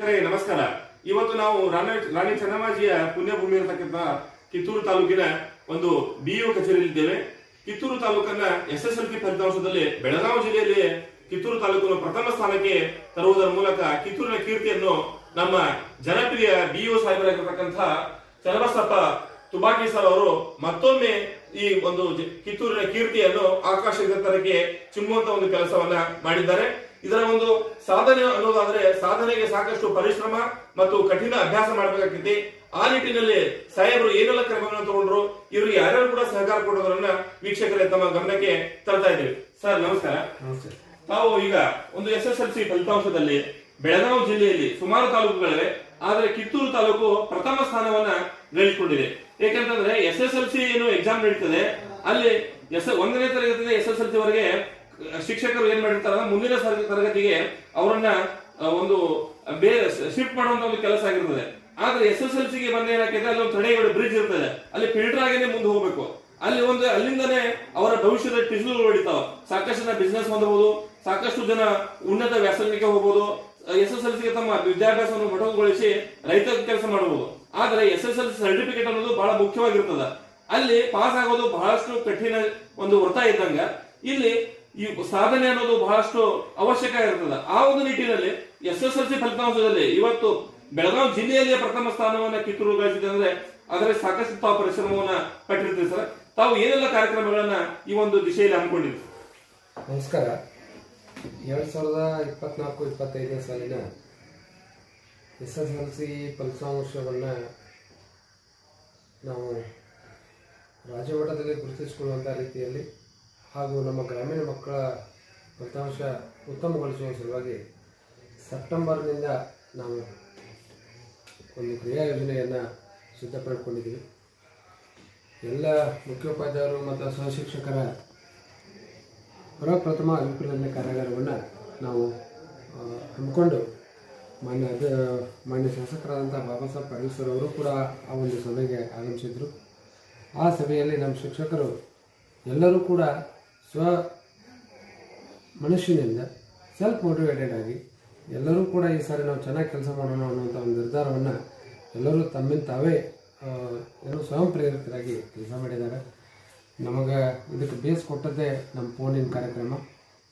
ನಮಸ್ಕಾರ. ಇವತ್ತು ನಾವು ರಾಣಿ ರಾಣಿ ಚೆನ್ನಮ್ಮಾಜಿಯ ಪುಣ್ಯಭೂಮಿ ಇರತಕ್ಕಂತ ಕಿತ್ತೂರು ತಾಲೂಕಿನ ಒಂದು ಬಿಇಒ ಕಚೇರಿಯಲ್ಲಿದ್ದೇವೆ ಕಿತ್ತೂರು ತಾಲೂಕನ್ನ ಎಸ್ ಎಸ್ ಎಲ್ ಸಿ ಫಲಿತಾಂಶದಲ್ಲಿ ಬೆಳಗಾವಿ ಜಿಲ್ಲೆಯಲ್ಲಿ ಕಿತ್ತೂರು ತಾಲೂಕನ್ನು ಪ್ರಥಮ ಸ್ಥಾನಕ್ಕೆ ತರುವುದರ ಮೂಲಕ ಕಿತ್ತೂರಿನ ಕೀರ್ತಿಯನ್ನು ನಮ್ಮ ಜನಪ್ರಿಯ ಬಿಇಒ ಸಾಹೇಬರಾಗಿರ್ತಕ್ಕಂಥ ಚನ್ನಬಸಪ್ಪ ತುಬಾಕಿ ಸರ್ ಅವರು ಮತ್ತೊಮ್ಮೆ ಈ ಒಂದು ಕಿತ್ತೂರಿನ ಕೀರ್ತಿಯನ್ನು ತರಕ್ಕೆ ಚಿಮ್ಮುವಂತ ಒಂದು ಕೆಲಸವನ್ನ ಮಾಡಿದ್ದಾರೆ. ಇದರ ಒಂದು ಸಾಧನೆ ಅನ್ನೋದಾದ್ರೆ ಸಾಧನೆಗೆ ಸಾಕಷ್ಟು ಪರಿಶ್ರಮ ಮತ್ತು ಕಠಿಣ ಅಭ್ಯಾಸ ಮಾಡಬೇಕಾಗ್ತೈತಿ. ಆ ನಿಟ್ಟಿನಲ್ಲಿ ಸಾಹೇಬರು ಏನೆಲ್ಲ ಕ್ರಮಗಳನ್ನು ತಗೊಂಡ್ರು? ಇವರು ಯಾರ್ಯಾರು ಕೂಡ ಸಹಕಾರ ಕೊಡೋದ್ರನ್ನ ವೀಕ್ಷಕರೇ ತಮ್ಮ ಗಮನಕ್ಕೆ ತರ್ತಾ ಇದ್ದೀವಿ. ಸರ್ ನಮಸ್ಕಾರ. ನಮಸ್ಕಾರ ತಾವು ಈಗ ಒಂದು ಎಸ್ ಎಸ್ ಎಲ್ ಸಿ ಫಲಿತಾಂಶದಲ್ಲಿ ಬೆಳಗಾವಿ ಜಿಲ್ಲೆಯಲ್ಲಿ ಸುಮಾರು ತಾಲೂಕುಗಳಿವೆ. ಆದ್ರೆ ಕಿತ್ತೂರು ತಾಲೂಕು ಪ್ರಥಮ ಸ್ಥಾನವನ್ನ ಗಳಿಸಿಕೊಂಡಿದೆ. ಯಾಕಂತಂದ್ರೆ ಎಸ್ ಎಸ್ ಎಲ್ ಸಿ ಏನು ಎಕ್ಸಾಮ್ ನಡೀತದೆ ಅಲ್ಲಿ ಎಸ್ ಒಂದನೇ ತರಗತಿಯಿಂದ ಎಸ್ ಎಸ್ ಎಲ್ ಸಿ ವರೆಗೆ ಶಿಕ್ಷಕರು ಏನ್ ಮಾಡಿರ್ತಾರ ಮುಂದಿನ ತರಗತಿಗೆ ಅವರನ್ನ ಒಂದು ಶಿಫ್ಟ್ ಮಾಡುವಂತ ಒಂದು ಕೆಲಸ ಆಗಿರ್ತದೆ. ಆದ್ರೆ ಎಸ್ ಎಸ್ ಎಲ್ ಸಿಗೆ ಬಂದ ಏನಾಗಿದೆ ಅಲ್ಲಿ ಒಂದು ತಡೆ ಬ್ರಿಡ್ಜ್ ಇರ್ತದೆ. ಅಲ್ಲಿ ಫಿಲ್ಟರ್ ಆಗಿ ಮುಂದೆ ಹೋಗ್ಬೇಕು. ಅಲ್ಲಿ ಒಂದು, ಅಲ್ಲಿಂದನೇ ಅವರ ಭವಿಷ್ಯದ ಟಿಸ್ಲುಗಳು ಹೊಡಿತಾವ. ಸಾಕಷ್ಟು ಜನ ಬಿಸ್ನೆಸ್ ಹೊಂದಬಹುದು, ಸಾಕಷ್ಟು ಜನ ಉನ್ನತ ವ್ಯಾಸಂಗಕ್ಕೆ ಹೋಗಬಹುದು ಎಸ್ ಎಸ್ ಎಲ್ ಸಿಗೆ ತಮ್ಮ ವಿದ್ಯಾಭ್ಯಾಸವನ್ನು ಮೊಟಕುಗೊಳಿಸಿ ರೈತ ಕೆಲಸ ಮಾಡಬಹುದು. ಆದ್ರೆ S S L C certificate ಅನ್ನೋದು ಬಹಳ ಮುಖ್ಯವಾಗಿರ್ತದ. ಅಲ್ಲಿ ಪಾಸ್ ಆಗೋದು ಬಹಳಷ್ಟು ಕಠಿಣ ಒಂದು ವೃತ್ತ ಇದ್ದಂಗ. ಇಲ್ಲಿ ಈ ಸಾಧನೆ ಅನ್ನೋದು ಬಹಳಷ್ಟು ಅವಶ್ಯಕ ಇರ್ತದೆ. ಆ ಒಂದು ನಿಟ್ಟಿನಲ್ಲಿ ಎಸ್ ಎಸ್ ಎಲ್ ಸಿ ಫಲಿತಾಂಶದಲ್ಲಿ ಇವತ್ತು ಬೆಳಗಾವಿ ಜಿಲ್ಲೆಯಲ್ಲಿ ಪ್ರಥಮ ಸ್ಥಾನವನ್ನ ಕಿತ್ತೂರು ಗಳಿಸಿದೆ ಅಂದ್ರೆ ಅದರಲ್ಲಿ ಸಾಕಷ್ಟು ತಾವು ಪರಿಶ್ರಮವನ್ನ ಪಟ್ಟಿರ್ತೀವಿ ಸರ್. ತಾವು ಏನೆಲ್ಲ ಕಾರ್ಯಕ್ರಮಗಳನ್ನ ಈ ಒಂದು ದಿಶೆಯಲ್ಲಿ ಹಮ್ಮಿಕೊಂಡಿದ್ರು ನಮಸ್ಕಾರ. ಎರಡು ಸಾವಿರದ ಇಪ್ಪತ್ನಾಲ್ಕು, ಇಪ್ಪತ್ತೈದನೇ ಸಾಲಿನ ಎಸ್ ಎಸ್ ಎಲ್ ಸಿ ಫಲಿತಾಂಶವನ್ನು ನಾವು ರಾಜ್ಯ ಮಟ್ಟದಲ್ಲಿ ಗುರುತಿಸಿಕೊಳ್ಳುವಂಥ ರೀತಿಯಲ್ಲಿ ಹಾಗೂ ನಮ್ಮ ಗ್ರಾಮೀಣ ಮಕ್ಕಳ ಫಲಿತಾಂಶ ಉತ್ತಮಗೊಳಿಸುವ ಸಲುವಾಗಿ ಸೆಪ್ಟೆಂಬರ್ನಿಂದ ನಾವು ಒಂದು ಕ್ರಿಯಾ ಯೋಜನೆಯನ್ನು ಸಿದ್ಧಪಡಿಕೊಂಡಿದ್ದೀವಿ ಎಲ್ಲ ಮುಖ್ಯೋಪಾಧ್ಯಾಯರು ಮತ್ತು ಸಹಶಿಕ್ಷಕರ ಪ್ರಪ್ರಥಮ ಅಭಿಪ್ರಾಯ ಕಾರ್ಯಾಗಾರವನ್ನು ನಾವು ಹಮ್ಮಿಕೊಂಡು ಮಾನ್ಯ ಅದ, ಮಾನ್ಯ ಶಾಸಕರಾದಂಥ ಬಾಬಾ ಸಾಹೇಬ್ ಪರಮೇಶ್ವರ್ ಅವರು ಕೂಡ ಆ ಒಂದು ಸಭೆಗೆ ಆಗಮಿಸಿದರು. ಆ ಸಭೆಯಲ್ಲಿ ನಮ್ಮ ಶಿಕ್ಷಕರು ಎಲ್ಲರೂ ಕೂಡ ಸ್ವ ಮನುಷ್ಯನಿಂದ ಸೆಲ್ಫ್ ಮೋಟಿವೇಟೆಡ್ ಆಗಿ ಎಲ್ಲರೂ ಕೂಡ ಈ ಸಾರಿ ನಾವು ಚೆನ್ನಾಗಿ ಕೆಲಸ ಮಾಡೋಣ ಅನ್ನುವಂಥ ಒಂದು ನಿರ್ಧಾರವನ್ನು ಎಲ್ಲರೂ ತಮ್ಮಿಂದ ತಾವೇ ಏನು ಸ್ವಯಂ ಪ್ರೇರಿತರಾಗಿ ಕೆಲಸ ಮಾಡಿದ್ದಾರೆ. ನಮಗೆ ಇದಕ್ಕೆ ಬೇಸ್ ಕೊಟ್ಟದ್ದೇ ನಮ್ಮ ಫೋನಿನ ಕಾರ್ಯಕ್ರಮ.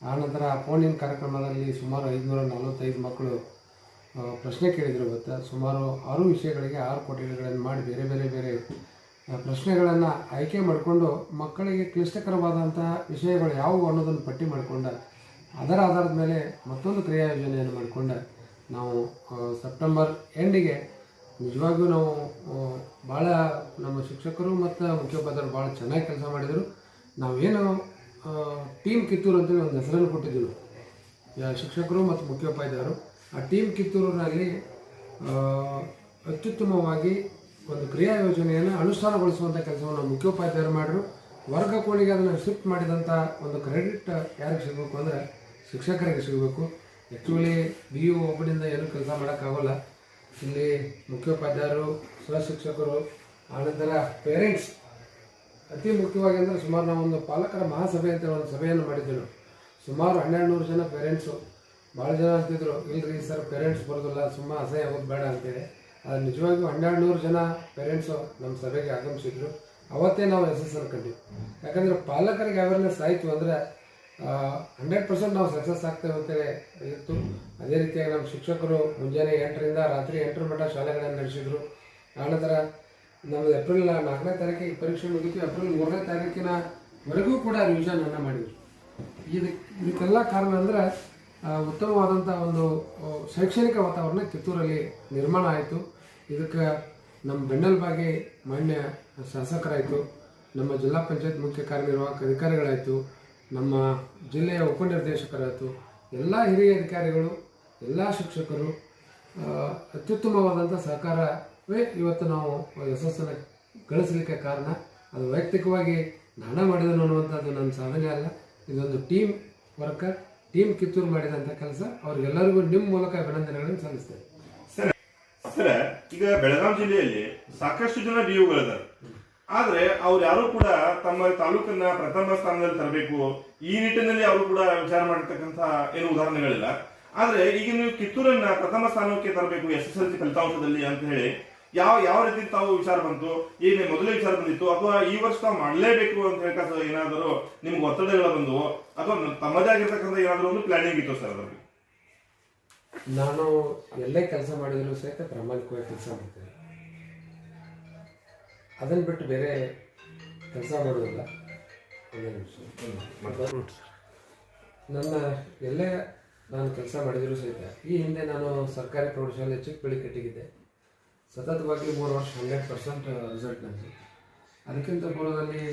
ಆನಂತರ ಆ ಫೋನಿನ ಕಾರ್ಯಕ್ರಮದಲ್ಲಿ ಸುಮಾರು ಐದುನೂರ ನಲವತ್ತೈದು ಮಕ್ಕಳು ಪ್ರಶ್ನೆ ಕೇಳಿದರು ಇವತ್ತು ಸುಮಾರು ಆರು ವಿಷಯಗಳಿಗೆ ಆರು ಕೊಠಡಿಗಳನ್ನು ಮಾಡಿ ಬೇರೆ ಬೇರೆ ಬೇರೆ ಪ್ರಶ್ನೆಗಳನ್ನು ಆಯ್ಕೆ ಮಾಡಿಕೊಂಡು ಮಕ್ಕಳಿಗೆ ಕ್ಲಿಷ್ಟಕರವಾದಂತಹ ವಿಷಯಗಳು ಯಾವುವು ಅನ್ನೋದನ್ನು ಪಟ್ಟಿ ಮಾಡಿಕೊಂಡ ಅದರ ಆಧಾರದ ಮೇಲೆ ಮತ್ತೊಂದು ಕ್ರಿಯಾ ಯೋಜನೆಯನ್ನು ಮಾಡಿಕೊಂಡ ನಾವು ಸೆಪ್ಟೆಂಬರ್ ಎಂಡಿಗೆ ನಿಜವಾಗಿಯೂ ನಾವು ಭಾಳ ನಮ್ಮ ಶಿಕ್ಷಕರು ಮತ್ತು ಮುಖ್ಯೋಪಾಧ್ಯಾಯರು ಭಾಳ ಚೆನ್ನಾಗಿ ಕೆಲಸ ಮಾಡಿದರು. ನಾವೇನು ಟೀಮ್ ಕಿತ್ತೂರು ಅಂತೇಳಿ ಒಂದು ಹೆಸರನ್ನು ಕೊಟ್ಟಿದ್ದೀವಿ. ಶಿಕ್ಷಕರು ಮತ್ತು ಮುಖ್ಯೋಪಾಧ್ಯಾಯರು. ಆ ಟೀಮ್ ಕಿತ್ತೂರಿನಲ್ಲಿ ಅತ್ಯುತ್ತಮವಾಗಿ ಒಂದು ಕ್ರಿಯಾ ಯೋಜನೆಯನ್ನು ಅನುಷ್ಠಾನಗೊಳಿಸುವಂಥ ಕೆಲಸವನ್ನು ಮುಖ್ಯೋಪಾಧ್ಯಾಯರು ಮಾಡಿದ್ರು ವರ್ಗ ಕೋಣಿಗೆ ಅದನ್ನು ಶಿಫ್ಟ್ ಮಾಡಿದಂಥ ಒಂದು ಕ್ರೆಡಿಟ್ ಯಾರಿಗೆ ಸಿಗಬೇಕು ಅಂದರೆ ಶಿಕ್ಷಕರಿಗೆ ಸಿಗಬೇಕು. ಆ್ಯಕ್ಚುಲಿ ಬಿ ಯು ಒಬ್ಬನಿಂದ ಏನೂ ಕೆಲಸ ಮಾಡೋಕ್ಕಾಗೋಲ್ಲ. ಇಲ್ಲಿ ಮುಖ್ಯೋಪಾಧ್ಯಾಯರು ಸಹಶಿಕ್ಷಕರು ಆನಂತರ ಪೇರೆಂಟ್ಸ್ ಅತಿ ಮುಖ್ಯವಾಗಿ ಅಂದರೆ ಸುಮಾರು ಒಂದು ಪಾಲಕರ ಮಹಾಸಭೆ ಅಂತ ಒಂದು ಸಭೆಯನ್ನು ಮಾಡಿದ್ದೆವು. ಸುಮಾರು ಹನ್ನೆರಡು ನೂರು ಜನ ಪೇರೆಂಟ್ಸು ಭಾಳ ಜನ ಅಂತಿದ್ರು ಇಲ್ಲರಿ ಸರ್ ಪೇರೆಂಟ್ಸ್ ಬರೋದಿಲ್ಲ, ಸುಮ್ಮ ಅಸಹ್ಯ ಆಗೋದು ಬೇಡ ಅಂತೇಳಿ. ನಿಜವಾಗಿಯೂ ಹನ್ನೆರಡು ನೂರು ಜನ ಪೇರೆಂಟ್ಸು ನಮ್ಮ ಸಭೆಗೆ ಆಗಮಿಸಿದ್ರು. ಅವತ್ತೇ ನಾವು ಎಸ್ ಎಸ್ ಅನ್ಕೊಂಡ್ವಿ ಯಾಕಂದರೆ ಪಾಲಕರಿಗೆ ಅವೇರ್ನೆಸ್ ಆಯಿತು ಅಂದರೆ ಹಂಡ್ರೆಡ್ ಪರ್ಸೆಂಟ್ ನಾವು ಸಕ್ಸಸ್ ಆಗ್ತೇವೆ ಅಂತೇಳಿ ಇತ್ತು. ಅದೇ ರೀತಿಯಾಗಿ ನಮ್ಮ ಶಿಕ್ಷಕರು ಮುಂಜಾನೆ ಎಂಟರಿಂದ ರಾತ್ರಿ ಎಂಟರ ಮಟ್ಟ ಶಾಲೆಗಳನ್ನು ನಡೆಸಿದ್ರು. ಆನಂತರ ನಮ್ಮದು ಏಪ್ರಿಲ್ ನಾಲ್ಕನೇ ತಾರೀಕಿಗೆ ಪರೀಕ್ಷೆ ಮುಗಿತು. ಏಪ್ರಿಲ್ ಮೂರನೇ ತಾರೀಕಿನವರೆಗೂ ಕೂಡ ರಿವಿಷನ್ ಅನ್ನ ಮಾಡಿದ್ರು. ಇದಕ್ಕೆ ಇದಕ್ಕೆಲ್ಲ ಕಾರಣ ಅಂದರೆ ಉತ್ತಮವಾದಂಥ ಒಂದು ಶೈಕ್ಷಣಿಕ ವಾತಾವರಣ ಕಿತ್ತೂರಲ್ಲಿ ನಿರ್ಮಾಣ ಆಯಿತು. ಇದಕ್ಕೆ ನಮ್ಮ ಬೆನ್ನೆಲುಬಾಗಿ ಮಾನ್ಯ ಶಾಸಕರಾಯಿತು, ನಮ್ಮ ಜಿಲ್ಲಾ ಪಂಚಾಯತ್ ಮುಖ್ಯ ಕಾರ್ಯನಿರ್ವಾಹಕ ಅಧಿಕಾರಿಗಳಾಯಿತು, ನಮ್ಮ ಜಿಲ್ಲೆಯ ಉಪನಿರ್ದೇಶಕರಾಯಿತು, ಎಲ್ಲ ಹಿರಿಯ ಅಧಿಕಾರಿಗಳು, ಎಲ್ಲ ಶಿಕ್ಷಕರು ಅತ್ಯುತ್ತಮವಾದಂಥ ಸಹಕಾರವೇ ಇವತ್ತು ನಾವು ಯಶಸ್ಸನ್ನು ಗಳಿಸಲಿಕ್ಕೆ ಕಾರಣ. ಅದು ವೈಯಕ್ತಿಕವಾಗಿ ನಾನು ಮಾಡಿದನು ಅನ್ನುವಂಥದ್ದು ನನ್ನ ಸಾಧನೆ ಅಲ್ಲ. ಇದೊಂದು ಟೀಮ್ ವರ್ಕರ್ ಟೀಮ್ ಕಿತ್ತೂರು ಮಾಡಿದಂಥ ಕೆಲಸ. ಅವ್ರಿಗೆಲ್ಲರಿಗೂ ನಿಮ್ಮ ಮೂಲಕ ಅಭಿನಂದನೆಗಳನ್ನು ಸಲ್ಲಿಸ್ತೇನೆ. ಸರ್ ಈಗ ಬೆಳಗಾವಿ ಜಿಲ್ಲೆಯಲ್ಲಿ ಸಾಕಷ್ಟು ಜನ ಬಿಯುಗಳಿದ್ದಾರೆ ಆದ್ರೆ ಅವ್ರು ಯಾರು ಕೂಡ ತಮ್ಮ ತಾಲೂಕನ್ನ ಪ್ರಥಮ ಸ್ಥಾನದಲ್ಲಿ ತರಬೇಕು. ಈ ನಿಟ್ಟಿನಲ್ಲಿ ಅವರು ಕೂಡ ವಿಚಾರ ಮಾಡಿರ್ತಕ್ಕಂಥ ಏನು ಉದಾಹರಣೆಗಳಿಲ್ಲ. ಆದ್ರೆ ಈಗ ನೀವು ಕಿತ್ತೂರನ್ನ ಪ್ರಥಮ ಸ್ಥಾನಕ್ಕೆ ತರಬೇಕು ಎಸ್ ಎಸ್ ಎಲ್ ಸಿ ಫಲಿತಾಂಶದಲ್ಲಿ ಅಂತ ಹೇಳಿ ಯಾವ ಯಾವ ರೀತಿ ತಾವು ವಿಚಾರ ಬಂತು ನಿಮ್ ಮೊದಲೇ ವಿಚಾರ ಬಂದಿತ್ತು, ಅಥವಾ ಈ ವರ್ಷ ತಾವು ಮಾಡಲೇಬೇಕು ಅಂತ ಹೇಳ್ಕೊಂಡು ಏನಾದರೂ ನಿಮ್ಗೆ ಒತ್ತಡಗಳು ಬಂದವು, ಅಥವಾ ತಮ್ಮದೇ ಆಗಿರ್ತಕ್ಕಂಥ ಏನಾದರೂ ಒಂದು ಪ್ಲಾನಿಂಗ್ ಇತ್ತು ಸರ್ ಅದರಲ್ಲಿ? ನಾನು ಎಲ್ಲೇ ಕೆಲಸ ಮಾಡಿದ್ರು ಸಹಿತ ಪ್ರಾಮಾಣಿಕವಾಗಿ ಕೆಲಸ ಮಾಡ್ತೇನೆ. ಅದನ್ನು ಬಿಟ್ಟು ಬೇರೆ ಕೆಲಸ ಮಾಡೋದಿಲ್ಲ. ನನ್ನ ಎಲ್ಲೇ ನಾನು ಕೆಲಸ ಮಾಡಿದರೂ ಸಹಿತ, ಈ ಹಿಂದೆ ನಾನು ಸರ್ಕಾರಿ ಪ್ರೌಢಶಾಲೆ ಚಿಕ್ಕಬಳ್ಳಿ ಕಟ್ಟಿಗಿದ್ದೆ ಸತತವಾಗಿ ಮೂರು ವರ್ಷ ಹಂಡ್ರೆಡ್ ಪರ್ಸೆಂಟ್ ರಿಸಲ್ಟ್ ನನಗೆ ಅದಕ್ಕಿಂತ ಪೂರ್ವದಲ್ಲಿ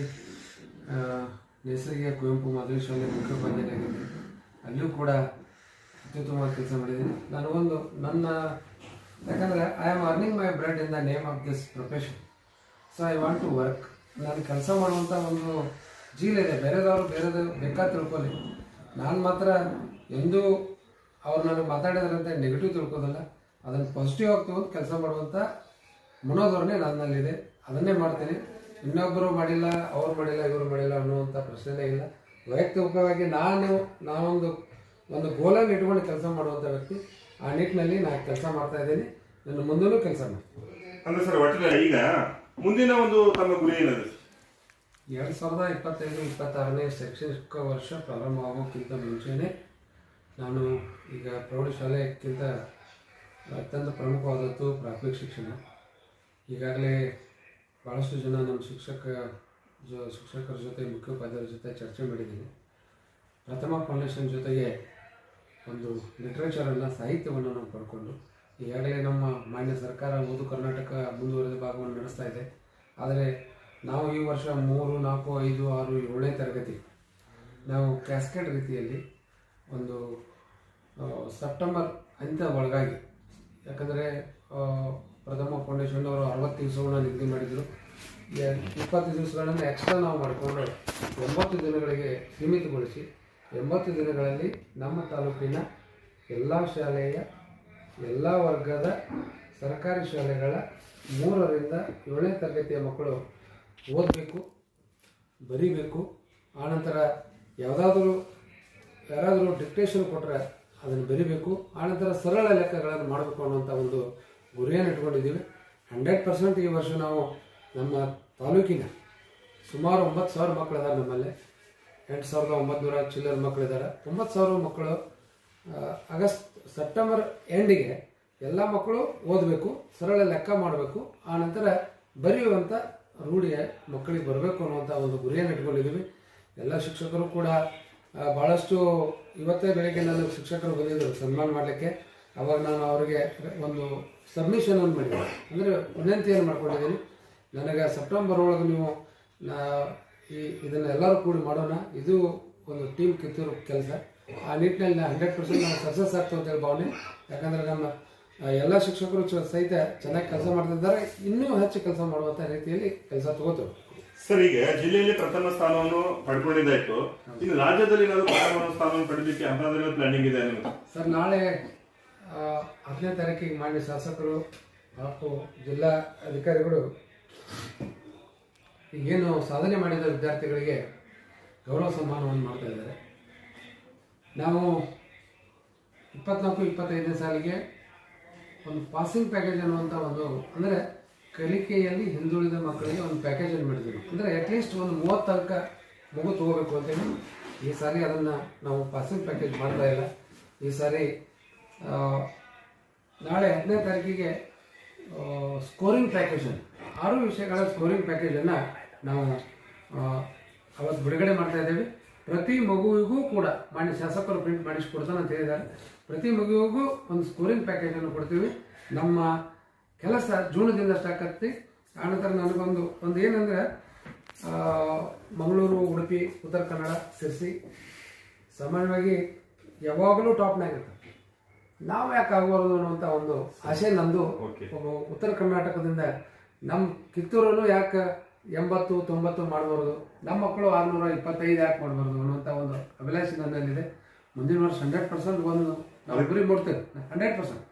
ನೈಸರ್ಗಿಕ ನೇಸರಿಗೆ ಕುವೆಂಪು ಮಾದರಿ ಶಾಲೆ ಮುಖ್ಯೋಪಾಧ್ಯಾಯರಾಗಿದ್ದೆ ಅಲ್ಲಿಯೂ ಕೂಡ ಅತ್ಯುತ್ತಮವಾಗಿ ಕೆಲಸ ಮಾಡಿದ್ದೀನಿ. ನಾನು ಒಂದು ನನ್ನ, ಯಾಕಂದರೆ I am earning my bread in the name of this profession so I want to work ನಾನು ಕೆಲಸ ಮಾಡುವಂಥ ಒಂದು ಜೀಲ್ ಇದೆ. ಬೇರೆದವರು ಬೇರೆದು ಬೇಕಾದ ತಿಳ್ಕೊಳ್ಳಿ. ನಾನು ಮಾತ್ರ ಎಂದೂ ಅವ್ರು ನನಗೆ ಮಾತಾಡಿದ್ರಂತೆ ನೆಗೆಟಿವ್ ತಿಳ್ಕೋದಲ್ಲ ಅದನ್ನು ಪಾಸಿಟಿವ್ ಆಗಿ ತಗೊಂಡು ಕೆಲಸ ಮಾಡುವಂಥ ಮನೋಧೋರಣೆ ನನ್ನಲ್ಲಿದೆ ಅದನ್ನೇ ಮಾಡ್ತೀನಿ. ಇನ್ನೊಬ್ಬರು ಮಾಡಿಲ್ಲ, ಅವ್ರು ಮಾಡಿಲ್ಲ, ಇವರು ಮಾಡಿಲ್ಲ ಅನ್ನುವಂಥ ಪ್ರಶ್ನೆನೇ ಇಲ್ಲ. ವೈಯಕ್ತಿಕವಾಗಿ ನಾನು, ನಾನೊಂದು ಒಂದು ಗೋಲನ್ನು ಇಟ್ಕೊಂಡು ಕೆಲಸ ಮಾಡುವಂಥ ವ್ಯಕ್ತಿ ಆ ನಿಟ್ಟಿನಲ್ಲಿ ನಾನು ಕೆಲಸ ಮಾಡ್ತಾ ಇದ್ದೀನಿ. ನನ್ನ ಮುಂದೂ ಕೆಲಸ ಮಾಡ್ತೀನಿ. ಅಂದ್ರೆ ಸರ್ ಒಟ್ಟಿನಲ್ಲಿ ಈಗ ಮುಂದಿನ ಒಂದು ತಮ್ಮ ಗುರಿ ಏನಿದೆ? ಎರಡು ಸಾವಿರದ ಇಪ್ಪತ್ತೈದು ಇಪ್ಪತ್ತಾರನೇ ಶೈಕ್ಷಣಿಕ ವರ್ಷ ಪ್ರಾರಂಭವಾಗೋಕ್ಕಿಂತ ಮುಂಚೆನೇ ನಾನು ಈಗ ಪ್ರೌಢಶಾಲೆಕ್ಕಿಂತ ಅತ್ಯಂತ ಪ್ರಮುಖವಾದದ್ದು ಪ್ರಾಥಮಿಕ ಶಿಕ್ಷಣ. ಈಗಾಗಲೇ ಭಾಳಷ್ಟು ಜನ ನಮ್ಮ ಶಿಕ್ಷಕ ಜೊ ಶಿಕ್ಷಕರ ಜೊತೆ ಮುಖ್ಯೋಪಾಧ್ಯಾಯರ ಜೊತೆ ಚರ್ಚೆ ಮಾಡಿದ್ದೀನಿ. ಪ್ರಥಮ ಫೌಂಡೇಶನ್ ಜೊತೆಗೆ ಒಂದು ಲಿಟ್ರೇಚರನ್ನು ಸಾಹಿತ್ಯವನ್ನು ನಾವು ಪಡ್ಕೊಂಡು ಈಗಾಗಲೇ ನಮ್ಮ ಮಾನ್ಯ ಸರ್ಕಾರ ಓದು ಕರ್ನಾಟಕ ಮುಂದುವರೆದ ಭಾಗವನ್ನು ನಡೆಸ್ತಾ ಇದೆ. ಆದರೆ ನಾವು ಈ ವರ್ಷ ಮೂರು, ನಾಲ್ಕು, ಐದು, ಆರು, ಏಳನೇ ತರಗತಿ. ನಾವು ಕ್ಯಾಸ್ಕೆಟ್ ರೀತಿಯಲ್ಲಿ ಒಂದು ಸೆಪ್ಟೆಂಬರ್ ಅಂತ ಒಳಗಾಗಿ, ಯಾಕಂದರೆ ಪ್ರಥಮ ಫೌಂಡೇಶನ್ ಅವರು ಅರವತ್ತು ದಿವಸಗಳನ್ನ ನಿಗದಿ ಮಾಡಿದರು. ಇಪ್ಪತ್ತು ದಿವಸಗಳನ್ನು ಎಕ್ಸ್ಟ್ರಾ ನಾವು ಮಾಡಿಕೊಂಡು ಒಂಬತ್ತು ದಿನಗಳಿಗೆ ಸೀಮಿತಗೊಳಿಸಿ ಎಂಬತ್ತು ದಿನಗಳಲ್ಲಿ ನಮ್ಮ ತಾಲೂಕಿನ ಎಲ್ಲ ಶಾಲೆಯ ಎಲ್ಲ ವರ್ಗದ ಸರ್ಕಾರಿ ಶಾಲೆಗಳ ಮೂರರಿಂದ ಏಳನೇ ತರಗತಿಯ ಮಕ್ಕಳು ಓದಬೇಕು, ಬರೀಬೇಕು. ಆನಂತರ ಯಾವುದಾದ್ರೂ, ಯಾರಾದರೂ ಡಿಕ್ಟೇಷನ್ ಕೊಟ್ಟರೆ ಅದನ್ನು ಬರಿಬೇಕು. ಆನಂತರ ಸರಳ ಲೆಕ್ಕಗಳನ್ನು ಮಾಡಬೇಕು ಅನ್ನೋಂಥ ಒಂದು ಗುರಿಯನ್ನು ಇಟ್ಕೊಂಡಿದ್ದೀವಿ. ಹಂಡ್ರೆಡ್ ಪರ್ಸೆಂಟ್ ಈ ವರ್ಷ ನಾವು ನಮ್ಮ ತಾಲೂಕಿನ ಸುಮಾರು ಒಂಬತ್ತು ಸಾವಿರ ಮಕ್ಕಳಿದ್ದಾರೆ ನಮ್ಮಲ್ಲಿ. ಎಂಟು ಸಾವಿರದ ಒಂಬತ್ತು ಚಿಲ್ಲರ್ ಮಕ್ಕಳಿದ್ದಾರೆ ಒಂಬತ್ತು ಸಾವಿರ ಮಕ್ಕಳು ಆಗಸ್ಟ್, ಸೆಪ್ಟೆಂಬರ್ ಎಂಡಿಗೆ ಎಲ್ಲ ಮಕ್ಕಳು ಓದಬೇಕು, ಸರಳ ಲೆಕ್ಕ ಮಾಡಬೇಕು, ಆ ನಂತರ ಬರೆಯುವಂಥ ರೂಢಿಯ ಮಕ್ಕಳಿಗೆ ಬರಬೇಕು ಅನ್ನುವಂಥ ಒಂದು ಗುರಿಯನ್ನು ಇಟ್ಕೊಂಡಿದ್ದೀವಿ. ಎಲ್ಲ ಶಿಕ್ಷಕರು ಕೂಡ ಭಾಳಷ್ಟು ಇವತ್ತೇ ಬೆಳಗ್ಗೆ ನಾನು ಶಿಕ್ಷಕರು ಬಂದಿದ್ದರು ಸನ್ಮಾನ ಮಾಡಲಿಕ್ಕೆ. ಅವಾಗ ನಾನು ಅವರಿಗೆ ಒಂದು ಸಬ್ಮಿಷನನ್ನು ಮಾಡಿದ್ದೆ. ಅಂದರೆ ವಿನಂತಿಯನ್ನು ಮಾಡ್ಕೊಂಡಿದ್ದೀನಿ. ನನಗೆ ಸೆಪ್ಟೆಂಬರ್ ಒಳಗೆ ನೀವು ಈ ಇದನ್ನು ಎಲ್ಲರೂ ಕೂಡಿ ಮಾಡೋಣ. ಇದು ಒಂದು ಟೀಮ್ ಕಿತ್ತೂರು ಕೆಲಸ. ಆ ನಿಟ್ಟಿನಲ್ಲಿ ಹಂಡ್ರೆಡ್ ಪರ್ಸೆಂಟ್ ನಾವು ಸಕ್ಸಸ್ ಆಗ್ತದೆ ಅಂತೇಳಿ ಭಾವನೆ. ಯಾಕಂದರೆ ನಮ್ಮ ಎಲ್ಲ ಶಿಕ್ಷಕರು ಸಹಿತ ಚೆನ್ನಾಗಿ ಕೆಲಸ ಮಾಡ್ತಿದ್ದಾರೆ ಇನ್ನೂ ಹೆಚ್ಚು ಕೆಲಸ ಮಾಡುವಂಥ ರೀತಿಯಲ್ಲಿ ಕೆಲಸ ತಗೋತೇವೆ. ಸರ್ ಈಗ ಜಿಲ್ಲೆಯಲ್ಲಿ ಪ್ರಥಮ ಸ್ಥಾನವನ್ನು ಪಡ್ಕೊಂಡಿದ್ದಾಯ್ತು ಇನ್ನು ರಾಜ್ಯದಲ್ಲಿ ನಾವು ಪ್ರಥಮ ಸ್ಥಾನವನ್ನು ಪಡೆಯಲಿಕ್ಕೆ ಅಂತಂದ್ರೆ ಪ್ಲಾನಿಂಗ್ ಇದೆ ನಿಮ್ಗೆ ಸರ್ ನಾಳೆ ಹತ್ತನೇ ತಾರೀಕಿಗೆ ಮಾನ್ಯ ಶಾಸಕರು ಹಾಗೂ ಜಿಲ್ಲಾ ಅಧಿಕಾರಿಗಳು ಏನು ಸಾಧನೆ ಮಾಡಿದ ವಿದ್ಯಾರ್ಥಿಗಳಿಗೆ ಗೌರವ ಸನ್ಮಾನವನ್ನು ಮಾಡ್ತಾ ಇದ್ದಾರೆ. ನಾವು ಇಪ್ಪತ್ನಾಲ್ಕು, ಇಪ್ಪತ್ತೈದನೇ ಸಾಲಿಗೆ ಒಂದು ಪಾಸಿಂಗ್ ಪ್ಯಾಕೇಜ್ ಅನ್ನುವಂಥ ಒಂದು, ಅಂದರೆ ಕಲಿಕೆಯಲ್ಲಿ ಹಿಂದುಳಿದ ಮಕ್ಕಳಿಗೆ ಒಂದು ಪ್ಯಾಕೇಜನ್ನು ಮಾಡಿದ್ದೀವಿ ಅಂದರೆ ಅಟ್ಲೀಸ್ಟ್ ಒಂದು ಮೂವತ್ತು ಅಂಕ ಮಗು ತಗೋಬೇಕು ಅಂತೇಳಿ ಈ ಸಾರಿ ಅದನ್ನು ನಾವು ಪಾಸಿಂಗ್ ಪ್ಯಾಕೇಜ್ ಮಾಡ್ತಾ ಇಲ್ಲ. ಈ ಸಾರಿ ನಾಳೆ ಹದಿನೈದು ತಾರೀಕಿಗೆ ಸ್ಕೋರಿಂಗ್ ಪ್ಯಾಕೇಜನ್ನು ಆರು ವಿಷಯಗಳ ಸ್ಕೋರಿಂಗ್ ಪ್ಯಾಕೇಜನ್ನು ನಾವು ಅವತ್ತು ಬಿಡುಗಡೆ ಮಾಡ್ತಾ ಇದ್ದೇವೆ. ಪ್ರತಿ ಮಗುವಿಗೂ ಕೂಡ ಮಾಡಿ ಶಾಸಕರು ಪ್ರಿಂಟ್ ಮಾಡಿಸ್ಕೊಡ್ತಾನೆ ಅಂತ ಹೇಳಿದ್ದಾರೆ. ಪ್ರತಿ ಮಗುವಿಗೂ ಒಂದು ಸ್ಕೋರಿಂಗ್ ಪ್ಯಾಕೇಜನ್ನು ಕೊಡ್ತೀವಿ. ನಮ್ಮ ಕೆಲಸ ಜೂನದಿಂದ ಸ್ಟಾರ್ಟ್ ಆಗ್ತಿ ಆನಂತರ ನನಗೊಂದು ಒಂದು ಏನಂದ್ರೆ ಮಂಗಳೂರು ಉಡುಪಿ ಉತ್ತರ ಕನ್ನಡ ಸಿರ್ಸಿ ಸಾಮಾನ್ಯವಾಗಿ ಯಾವಾಗಲೂ ಟಾಪ್ನಾಗ ಇರ್ತದೆ ನಾವು ಯಾಕೆ ಆಗಬಾರ್ದು ಅನ್ನುವಂಥ ಒಂದು ಆಸೆ ನಂದು. ಒಬ್ಬ ಉತ್ತರ ಕರ್ನಾಟಕದಿಂದ ನಮ್ಮ ಕಿತ್ತೂರಲ್ಲೂ ಯಾಕೆ ಎಂಬತ್ತು ತೊಂಬತ್ತು ಮಾಡಬಾರ್ದು. ನಮ್ಮ ಮಕ್ಕಳು ಆರುನೂರ ಇಪ್ಪತ್ತೈದು ಯಾಕೆ ಮಾಡಬಾರ್ದು ಅನ್ನುವಂಥ ಒಂದು ಅಭಿಲಾಷೆ ನನ್ನಲ್ಲಿದೆ. ಮುಂದಿನ ವರ್ಷ ಹಂಡ್ರೆಡ್ ಪರ್ಸೆಂಟ್ ಒಂದು ನಾವು ಗುರಿ ಮುಡ್ತೇವೆ ಹಂಡ್ರೆಡ್ ಪರ್ಸೆಂಟ್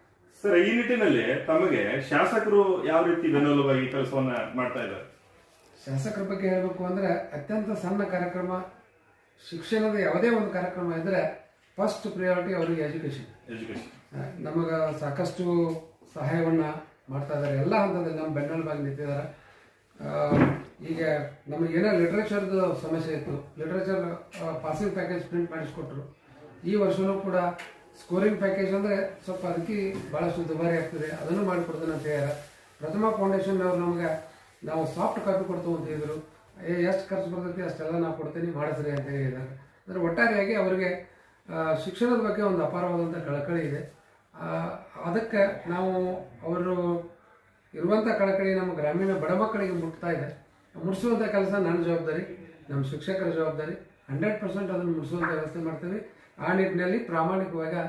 ಸರ್ ಈ ನಿಟ್ಟಿನಲ್ಲಿ ತಮಗೆ ಶಾಸಕರು ಯಾವ ರೀತಿ ಬೆನ್ನೆಲುಬಾಗಿ ಕೆಲಸವನ್ನ ಮಾಡ್ತಾ ಇದ್ದಾರೆ? ಶಾಸಕರ ಬಗ್ಗೆ ಹೇಳಬೇಕು ಅಂದರೆ ಅತ್ಯಂತ ಸಣ್ಣ ಕಾರ್ಯಕ್ರಮ ಶಿಕ್ಷಣದ ಯಾವುದೇ ಒಂದು ಕಾರ್ಯಕ್ರಮ ಇದ್ದರೆ ಫಸ್ಟ್ ಪ್ರಿಯಾರಿಟಿ ಅವರಿಗೆ ಎಜುಕೇಷನ್ ಎಜುಕೇಶನ್ ನಮಗೆ ಸಾಕಷ್ಟು ಸಹಾಯವನ್ನು ಮಾಡ್ತಾ ಇದ್ದಾರೆ. ಎಲ್ಲ ಹಂತದಲ್ಲಿ ನಮ್ಮ ಬೆನ್ನೆಲುಬಾಗಿ ನಿಂತಿದ್ದಾರೆ. ಈಗ ನಮಗೆ ಏನೋ ಲಿಟ್ರೇಚರ್ದು ಸಮಸ್ಯೆ ಇತ್ತು. ಲಿಟ್ರೇಚರ್ ಪಾಸಿಂಗ್ ಪ್ಯಾಕೇಜ್ ಪ್ರಿಂಟ್ ಮಾಡಿಸ್ಕೊಟ್ರು. ಈ ವರ್ಷವೂ ಕೂಡ ಸ್ಕೋರಿಂಗ್ ಪ್ಯಾಕೇಜ್ ಅಂದರೆ ಸ್ವಲ್ಪ ಅದಕ್ಕೆ ಭಾಳಷ್ಟು ದುಬಾರಿ ಆಗ್ತದೆ. ಅದನ್ನು ಮಾಡಿಕೊಡ್ತೇನೆ ಅಂತ ಹೇಳ್ಯಾರ. ಪ್ರಥಮ ಫೌಂಡೇಶನ್ ಅವ್ರು ನಮಗೆ ನಾವು ಸಾಫ್ಟ್ ಕಾಪಿ ಕೊಡ್ತು ಅಂತ ಹೇಳಿದ್ರು. ಏ, ಎಷ್ಟು ಖರ್ಚು ಬರ್ತೈತಿ, ಅಷ್ಟೆಲ್ಲ ನಾವು ಕೊಡ್ತೀನಿ ಮಾಡಿಸ್ರಿ ಅಂತ ಹೇಳಿದ್ದಾರೆ ಅಂದರೆ ಒಟ್ಟಾರೆಯಾಗಿ ಅವರಿಗೆ ಶಿಕ್ಷಣದ ಬಗ್ಗೆ ಒಂದು ಅಪಾರವಾದಂಥ ಕಳಕಳಿ ಇದೆ. ಅದಕ್ಕೆ ನಾವು ಅವರು ಇರುವಂಥ ಕಳಕಳಿ ನಮ್ಮ ಗ್ರಾಮೀಣ ಬಡ ಮಕ್ಕಳಿಗೆ ಮುಟ್ತಾ ಇದೆ. ಮುಟ್ಸುವಂಥ ಕೆಲಸ ನನ್ನ ಜವಾಬ್ದಾರಿ ನಮ್ಮ ಶಿಕ್ಷಕರ ಜವಾಬ್ದಾರಿ. ಹಂಡ್ರೆಡ್ ಪರ್ಸೆಂಟ್ ಅದನ್ನು ಮುಟ್ಸುವಂಥ ವ್ಯವಸ್ಥೆ ಮಾಡ್ತೀವಿ. ಆ ನಿಟ್ಟಿನಲ್ಲಿ ಪ್ರಾಮಾಣಿಕವಾಗಿ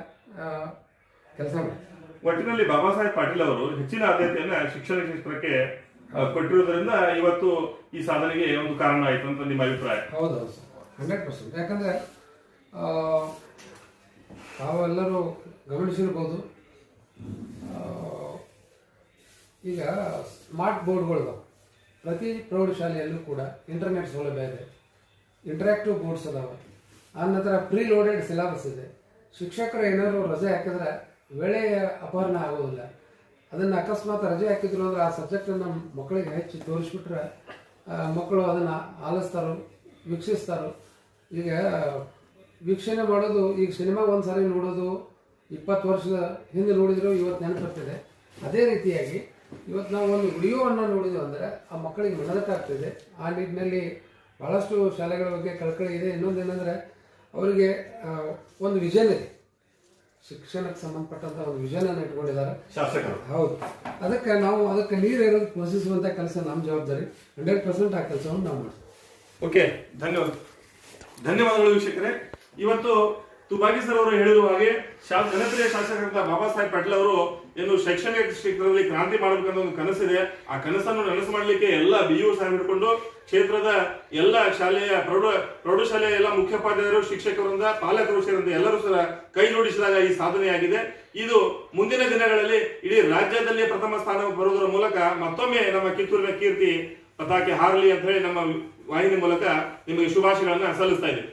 ಕೆಲಸ ಮಾಡ್ತೀವಿ. ಒಟ್ಟಿನಲ್ಲಿ ಬಾಬಾ ಸಾಹೇಬ್ ಪಾಟೀಲ್ ಅವರು ಹೆಚ್ಚಿನ ಆದ್ಯತೆಯನ್ನ ಶಿಕ್ಷಣ ಕ್ಷೇತ್ರಕ್ಕೆ ಕೊಟ್ಟಿರುವುದರಿಂದ ಇವತ್ತು ಈ ಸಾಧನೆಗೆ ಒಂದು ಕಾರಣ ಆಯಿತು ಅಂತ ನಿಮ್ಮ ಅಭಿಪ್ರಾಯ. ಹೌದು ಹೌದು ಸರ್. Hundred percent. ಯಾಕಂದರೆ ತಾವೆಲ್ಲರೂ ಗಮನಿಸಿರ್ಬೋದು ಈಗ ಸ್ಮಾರ್ಟ್ ಬೋರ್ಡ್ಗಳು ಪ್ರತಿ ಪ್ರೌಢಶಾಲೆಯಲ್ಲೂ ಕೂಡ ಇಂಟರ್ನೆಟ್ ಸೌಲಭ್ಯ ಇದೆ ಇಂಟ್ರಾಕ್ಟಿವ್ ಬೋರ್ಡ್ಸ್ ಅದಾವೆ ಆ ನಂತರ ಪ್ರೀ ಲೋಡೆಡ್ ಸಿಲೆಬಸ್ ಇದೆ. ಶಿಕ್ಷಕರು ಏನಾದರೂ ರಜೆ ಹಾಕಿದ್ರೆ ವೇಳೆಯ ಅಪಹರಣ ಆಗೋದಿಲ್ಲ. ಅದನ್ನು ಅಕಸ್ಮಾತ್ ರಜೆ ಹಾಕಿದ್ರು ಅಂದ್ರೆ ಆ ಸಬ್ಜೆಕ್ಟನ್ನು ಮಕ್ಕಳಿಗೆ ಹೆಚ್ಚು ತೋರಿಸ್ಬಿಟ್ರೆ ಮಕ್ಕಳು ಅದನ್ನು ಆಲಿಸ್ತಾರೋ, ವೀಕ್ಷಿಸ್ತಾರೋ. ಈಗ, ವೀಕ್ಷಣೆ ಮಾಡೋದು, ಈಗ ಸಿನಿಮಾ ಒಂದು ಸಾರಿ ನೋಡೋದು, ಇಪ್ಪತ್ತು ವರ್ಷದ ಹಿಂದೆ ನೋಡಿದ್ರು, ಇವತ್ತು ನೆನಪಿರ್ತದೆ. ಅದೇ ರೀತಿಯಾಗಿ ಇವತ್ತು ನಾವು ಒಂದು ವಿಡಿಯೋವನ್ನು ನೋಡಿದ್ವಿ ಅಂದರೆ ಆ ಮಕ್ಕಳಿಗೆ ಮನದಟ್ಟಾಗ್ತಿದೆ ಆ ನಿಟ್ಟಿನಲ್ಲಿ ಭಾಳಷ್ಟು ಶಾಲೆಗಳ ಬಗ್ಗೆ ಕಳ್ಕಳಿ ಇದೆ. ಇನ್ನೊಂದು ಏನಂದರೆ ಅವರಿಗೆ ಒಂದು ವಿಷನ್ ಇದೆ. ಶಿಕ್ಷಣಕ್ಕೆ ಸಂಬಂಧಪಟ್ಟಂಥ ಒಂದು ವಿಷನನ್ನು ಇಟ್ಕೊಂಡಿದ್ದಾರೆ. ಶಾಸಕರು. ಹೌದು. ಅದಕ್ಕೆ ನಾವು ಅದಕ್ಕೆ ನೀರು ಪೋಷಿಸುವಂಥ ಕೆಲಸ ನಮ್ಮ ಜವಾಬ್ದಾರಿ. ಹಂಡ್ರೆಡ್ ಪರ್ಸೆಂಟ್ ಆ ಕೆಲಸವನ್ನು ನಾವು ಮಾಡ್ತೀವಿ. ಓಕೆ ಧನ್ಯವಾದ. ಧನ್ಯವಾದಗಳು ವೀಕ್ಷಕರೇ. ಇವತ್ತು ತುಬಾಗಿ ಸರ್ ಅವರು ಹೇಳಿರುವ ಹಾಗೆ ಶಾ ಜನಪ್ರಿಯ ಶಾಸಕರಾದ ಬಾಬಾ ಸಾಹೇಬ್ ಪಾಟೀಲ್ ಅವರು ಏನು ಶೈಕ್ಷಣಿಕ ಕ್ಷೇತ್ರದಲ್ಲಿ ಕ್ರಾಂತಿ ಮಾಡಬೇಕಂತ ಒಂದು ಕನಸಿದೆ. ಆ ಕನಸನ್ನು ನನಸು ಮಾಡಲಿಕ್ಕೆ ಎಲ್ಲ ಬಿ ಯು ಸಾಹೇಬ್ ಹಿಡ್ಕೊಂಡು ಕ್ಷೇತ್ರದ ಎಲ್ಲ ಶಾಲೆಯ ಪ್ರೌಢ, ಪ್ರೌಢಶಾಲೆಯ ಎಲ್ಲ ಮುಖ್ಯೋಪಾಧ್ಯಾಯರು ಶಿಕ್ಷಕರಿಂದ ಪಾಲಕರು ಸೇರಿದಂತೆ ಎಲ್ಲರೂ ಸಹ ಕೈ ಜೋಡಿಸಿದಾಗ ಈ ಸಾಧನೆಯಾಗಿದೆ ಇದು ಮುಂದಿನ ದಿನಗಳಲ್ಲಿ ಇಡೀ ರಾಜ್ಯದಲ್ಲಿ ಪ್ರಥಮ ಸ್ಥಾನ ಬರುವುದರ ಮೂಲಕ ಮತ್ತೊಮ್ಮೆ ನಮ್ಮ ಕಿತ್ತೂರಿನ ಕೀರ್ತಿ ಪತಾಕೆ ಹಾರಲಿ ಅಂತ ಹೇಳಿ ನಮ್ಮ ವಾಹಿನಿ ಮೂಲಕ ನಿಮಗೆ ಶುಭಾಶಯಗಳನ್ನ ಸಲ್ಲಿಸ್ತಾ ಇದ್ದೀವಿ